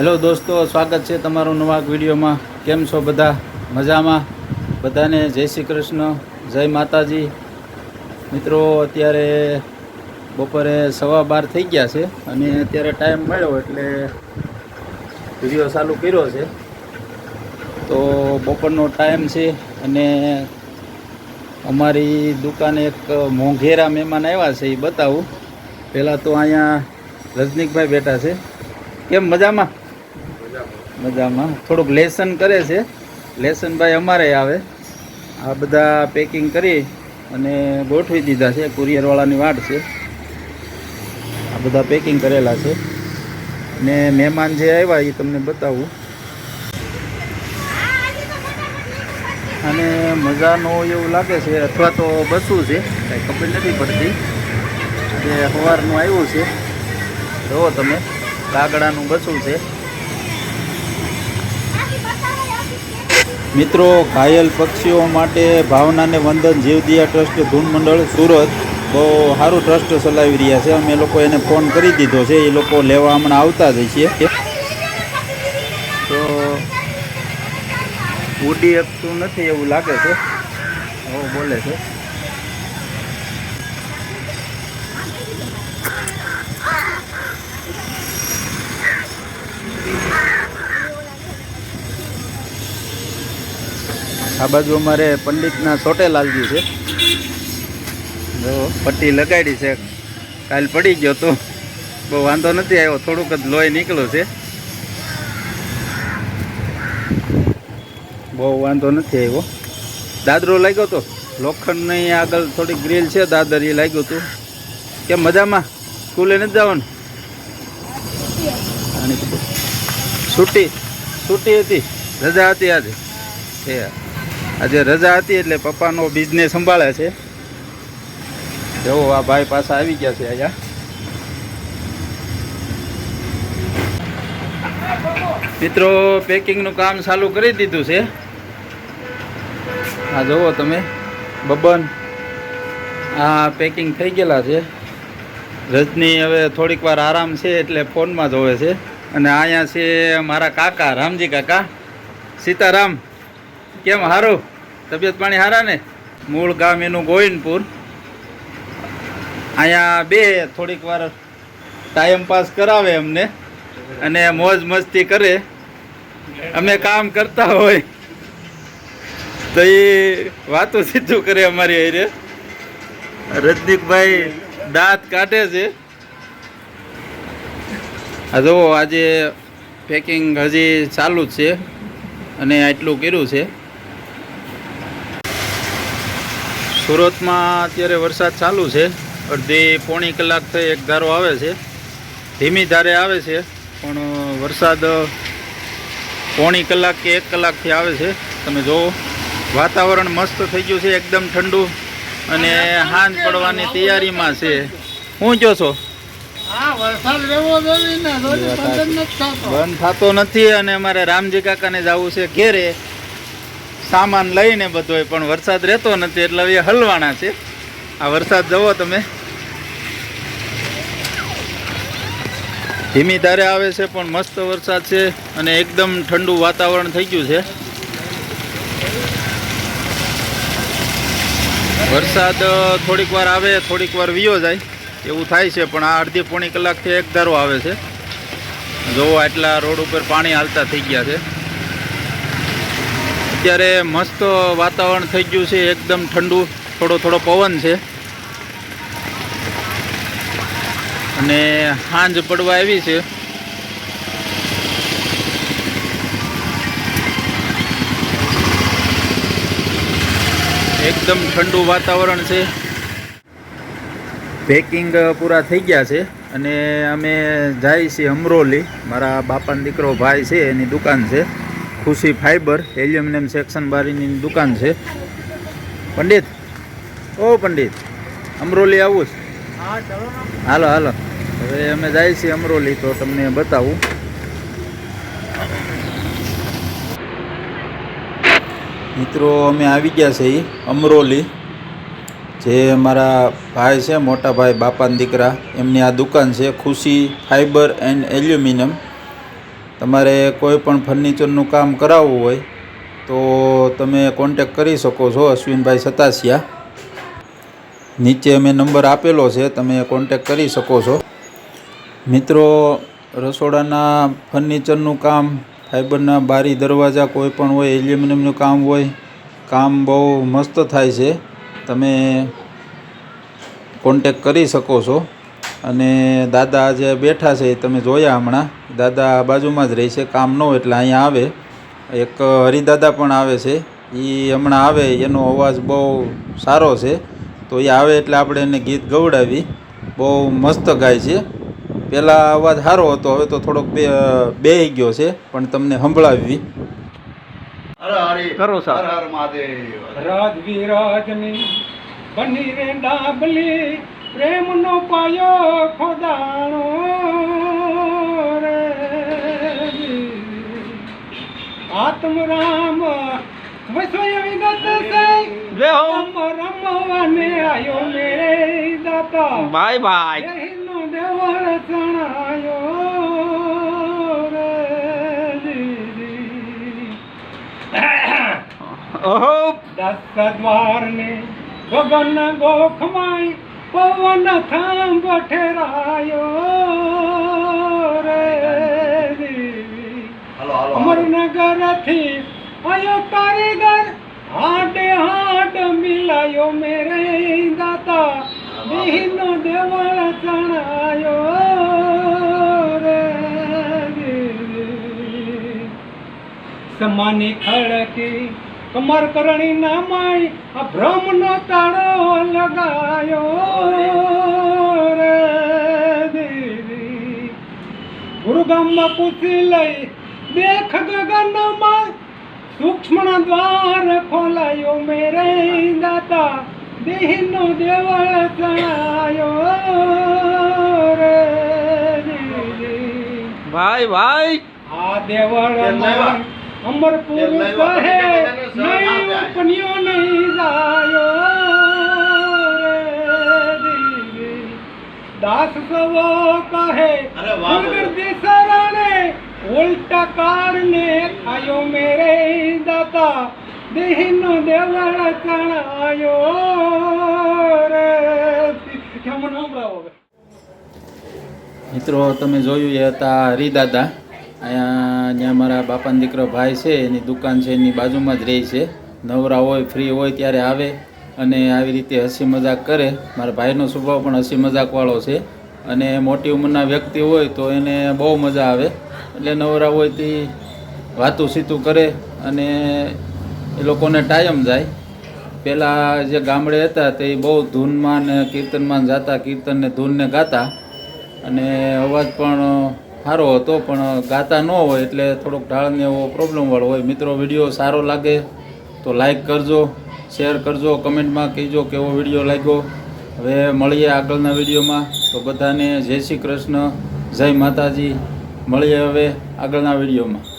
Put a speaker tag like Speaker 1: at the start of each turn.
Speaker 1: Hello દોસ્તો, સ્વાગત છે તમારું નવા વિડીયોમાં. કેમ છો બધા? મજામાં? બધાને જય શ્રી કૃષ્ણ, જય માતાજી. મિત્રો, અત્યારે બપોરે સવા બાર થઈ ગયા છે અને અત્યારે ટાઈમ મળ્યો એટલે વીડિયો ચાલુ કર્યો છે. તો બપોરનો ટાઈમ છે અને અમારી દુકાને એક મોંઘેરા મહેમાન આવ્યા છે, એ બતાવું. પહેલાં તો અહીંયા રજનીકભાઈ બેઠા છે. કેમ મજામાં? મજામાં. થોડુંક લેસન કરે છે. લેસન ભાઈ અમારે આવે. આ બધા પેકિંગ કરી અને ગોઠવી દીધા છે. કુરિયરવાળાની વાટ છે. આ બધા પેકિંગ કરેલા છે. ને મહેમાન જે આવ્યા એ તમને બતાવું. અને મજાનો એવું લાગે છે. અથવા તો બસું છે. કાંઈ ખબર નથી પડતી. જે સવારનું આવ્યું છે. જુઓ તમે. કાગડાનું બસું છે. મિત્રો, ઘાયલ પક્ષીઓ માટે ભાવનાને વંદન, જીવદિયા ટ્રસ્ટ ધૂન મંડળ સુરત. બહુ સારું ટ્રસ્ટ ચલાવી રહ્યા છે. અમે લોકો એને ફોન કરી દીધો છે. એ લોકો લેવા હમણાં આવતા જ છીએ તો ઉડી શકતું નથી એવું લાગે છે. હવે બોલે છે. આ બાજુ અમારે પંડિતના ચોટેલાલજી છે. જો પટ્ટી લગાડી છે. કાલ પડી ગયો તો. બહુ વાંધો નથી આવ્યો, થોડુંક જ લોહી નીકળ્યું છે. બહુ વાંધો નથી આવ્યો. દાદરો લાગ્યો તો? લોખંડની આગળ થોડી ગ્રીલ છે, દાદર એ લાગ્યું હતું. કેમ મજામાં? સ્કૂલે નથી જવાનું? છૂટી. છૂટી હતી. રજા હતી આજે. એ આજે રજા હતી એટલે પપ્પાનો બિઝનેસ સંભાળે છે. જુઓ આ ભાઈ પાછા આવી ગયા છે અહીંયા. મિત્રો પેકિંગનું કામ ચાલુ કરી દીધું છે. આ જુઓ તમે, બબન. આ પેકિંગ થઈ ગયેલા છે. રજની હવે થોડીક વાર આરામ છે એટલે ફોનમાં જોવે છે. અને અહીંયા છે મારા કાકા, રામજી કાકા. સીતારામ. કેમ હારું? તબિયત પાણી સારા ને? મૂળ ગામ એનું ગોવિંદપુર. અહીંયા બે થોડીક વાર ટાઈમ પાસ કરાવે અમને અને મોજ મસ્તી કરે. અમે કામ કરતા હોય. તો એ વાતો સીધું કરે અમારી અરે રજનીકભાઈ દાંત કાઢે છે. આ જુઓ, આજે પેકિંગ હજી ચાલુ જ છે અને આટલું કર્યું છે. સુરતમાં અત્યારે વરસાદ ચાલુ છે. અડધી પોણી કલાક થઈ એક ધારો આવે છે. ધીમી ધારે આવે છે પણ વરસાદ પોણી કલાક કે એક કલાકથી આવે છે. તમે જુઓ વાતાવરણ મસ્ત થઈ ગયું છે એકદમ ઠંડુ. અને હાંજ પડવાની તૈયારીમાં છે. શું જો છો?
Speaker 2: હા બંધ થતો
Speaker 1: નથી અને અમારે રામજી કાકાને જવું છે ઘેરે. સામાન લઈને બધોય, પણ વરસાદ રહેતો નથી, એટલે હવે હલવાના છે. આ વરસાદ જવો તમે. ધીમી ધારે આવે છે, પણ મસ્ત વરસાદ છે અને એકદમ ઠંડુ વાતાવરણ થઈ ગયું છે. વરસાદ થોડીક વાર આવે, થોડીક વાર વિયો જાય, એવું થાય છે, પણ આ અડધી પોણી કલાકથી એક ધારો આવે છે. જોવો આટલા રોડ ઉપર પાણી હાલતા થઈ ગયા છે. અત્યારે મસ્ત વાતાવરણ થઈ ગયું છે, એકદમ ઠંડુ, થોડો થોડો પવન છે. અને સાંજ પડવા આવી છે. એકદમ ઠંડુ વાતાવરણ છે. પેકિંગ પૂરા થઈ ગયા છે અને અમે જાય છીએ અમરોલી. મારા બાપાનો દીકરો ભાઈ છે, એની દુકાન છે. ખુશી ફાઈબર એલ્યુમિનિયમ સેક્શન બારીની દુકાન છે. પંડિત? ઓ પંડિત, અમરોલી આવું છે? હાલો હાલો. હવે અમે જાય છીએ અમરોલી, તો તમને બતાવું. મિત્રો, અમે આવી ગયા છે અમરોલી, જે મારા ભાઈ છે, મોટા ભાઈ બાપાના દીકરા. એમની આ દુકાન છે, ખુશી ફાઈબર એન્ડ એલ્યુમિનિયમ તમારે કોઈ પણ ફર્નિચરનું કામ કરાવવું હોય, તો તમે કોન્ટેક કરી શકો છો અશ્વિનભાઈ સતાસિયા. નીચે મેં નંબર આપેલો છે, તમે કોન્ટેક કરી શકો છો. મિત્રો, રસોડાના ફર્નિચરનું કામ ફાઇબરના બારી દરવાજા કોઈ પણ હોય, એલ્યુમિનિયમનું કામ હોય, કામ બહુ મસ્ત થાય છે. તમે કોન્ટેક કરી શકો છો. અને દાદા જે બેઠા છે એ તમે જોયા હમણાં. દાદા આ બાજુમાં જ રહે છે કામ ન હોય એટલે અહીંયા આવે. એક હરિદાદા પણ આવે છે. એ હમણાં આવે એનો અવાજ બહુ સારો છે. તો એ આવે એટલે આપણે એને ગીત ગવડાવી. બહુ મસ્ત ગાય છે. પહેલાં અવાજ સારો હતો હવે તો થોડોક બે બેહી ગયો છે પણ તમને સંભળાવી. કરો સાહેબ.
Speaker 3: હર હર મહાદેવ.
Speaker 2: રાજ વિરાજની બની રે ડાબલી પ્રેમનો પાયો ખોદાણો રે. આત્મ રામ વસોય વિગત સે રમ રમવાને આયો મેરે દાતા.
Speaker 1: Bye bye.
Speaker 2: દેવળ સણાયો.
Speaker 1: ઓહો.
Speaker 2: દસ દ્વારને ગગન ગોખમાય પવન થાંભ ઠેરાયો રે અમરનગરથી આયો કારીગર હાડે હાડ મિલાયો મેરે દાતા. બહેનો દેવળ ચણાયો રે સમાની ખડકી કમર કરણી નામાય આ ભ્રમ નો તાળો લગાયો રે દેવી ગુરુગામમાં પૂછી લઈ દેખ ગગનમાં સૂક્ષ્મ દ્વાર ખોલાયો મેરે દાતા દેહનો દેવળ ચણાયો રે
Speaker 1: ભાઈ ભાઈ
Speaker 2: આ દેવળ? અમરપુર? કહે નહીં. ઉપન્યો નહીં જાયો દાસ સવો કહે
Speaker 3: અરે વાહ બોલો.
Speaker 2: ઉલટા કારણે ખાયો મેરે દાતા દેહનો દેવળ ચણાયો રે કેમ નંબરાવો
Speaker 1: મિત્રો તમે જોયું એ હતા હરિદાદા અહીંયા જ્યાં મારા બાપાનો દીકરો ભાઈ છે, એની દુકાન છે, એની બાજુમાં જ રહે છે. નવરા હોય, ફ્રી હોય ત્યારે આવે અને આવી રીતે હસી મજાક કરે. મારા ભાઈનો સ્વભાવ પણ હસી મજાકવાળો છે. અને મોટી ઉંમરના વ્યક્તિ હોય તો એને બહુ મજા આવે. એટલે નવરા હોય તે વાતું સીતું કરે અને એ લોકોને ટાઈમ જાય. પહેલાં જે ગામડે હતા તે બહુ ધૂનમાં ને કીર્તનમાં જતા, કીર્તનને ધૂનને ગાતા. અને અવાજ પણ સારો હતો, પણ ગાતા ન હોય એટલે થોડોક ઢાળને એવો પ્રોબ્લેમવાળો હોય. મિત્રો, વીડિયો સારો લાગે તો લાઈક કરજો શેર કરજો કમેન્ટમાં કહેજો કેવો વીડિયો લાગ્યો. હવે મળીએ આગળના વિડીયોમાં. તો બધાને જય શ્રી કૃષ્ણ, જય માતાજી. મળીએ હવે આગળના વિડીયોમાં.